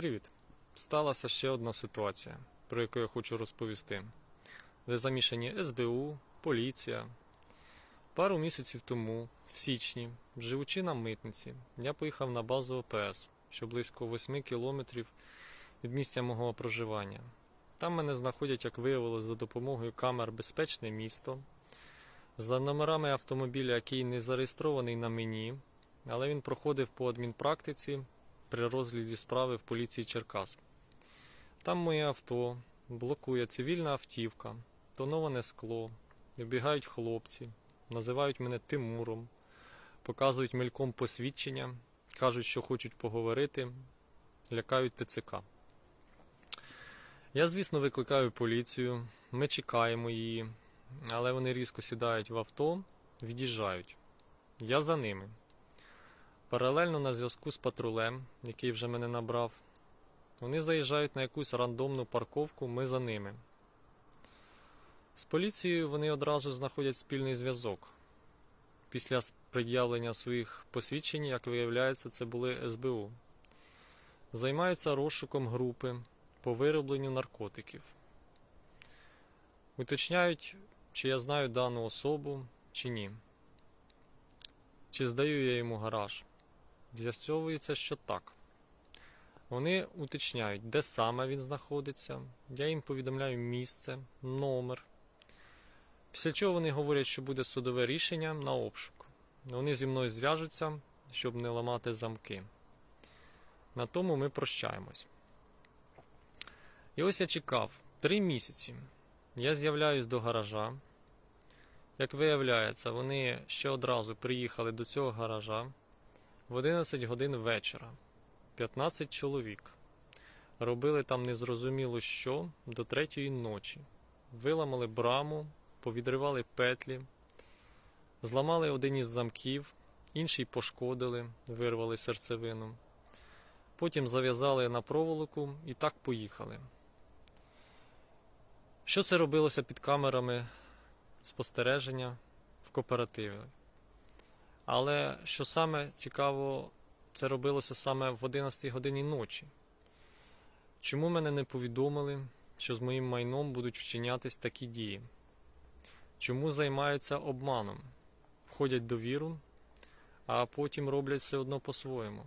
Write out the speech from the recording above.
Привіт! Сталася ще одна ситуація, про яку я хочу розповісти, де замішані СБУ, поліція. Пару місяців тому, в січні, живучи на митниці, я поїхав на базу ОПС, що близько 8 кілометрів від місця мого проживання. Там мене знаходять, як виявилось, за допомогою камер Безпечне місто, за номерами автомобіля, який не зареєстрований на мені, але він проходив по адмінпрактиці при розгляді справи в поліції Черкас. Там моє авто, блокує цивільна автівка, тоноване скло, вбігають хлопці, називають мене Тимуром, показують мельком посвідчення, кажуть, що хочуть поговорити, лякають ТЦК. Я, звісно, викликаю поліцію, ми чекаємо її, але вони різко сідають в авто, від'їжджають. Я за ними. Паралельно на зв'язку з патрулем, який вже мене набрав, вони заїжджають на якусь рандомну парковку, ми за ними. З поліцією вони одразу знаходять спільний зв'язок. Після пред'явлення своїх посвідчень, як виявляється, це були СБУ. Займаються розшуком групи по виробленню наркотиків. Уточняють, чи я знаю дану особу, чи ні. Чи здаю я йому гараж. З'ясовується, що так. Вони уточняють, де саме він знаходиться. Я їм повідомляю місце, номер. Після чого вони говорять, що буде судове рішення на обшук. Вони зі мною зв'яжуться, щоб не ламати замки. На тому ми прощаємось. І ось я чекав три місяці. Я з'являюсь до гаража. Як виявляється, вони ще одразу приїхали до цього гаража в 11 годин вечора. 15 чоловік. Робили там незрозуміло що до третьої ночі. Виламали браму, повідривали петлі, зламали один із замків, інший пошкодили, вирвали серцевину. Потім зав'язали на проволоку і так поїхали. Що це робилося під камерами спостереження в кооперативі? Але що саме цікаво, це робилося саме в 11 годині ночі. Чому мене не повідомили, що з моїм майном будуть вчинятись такі дії? Чому займаються обманом? Входять довіру, а потім роблять все одно по-своєму.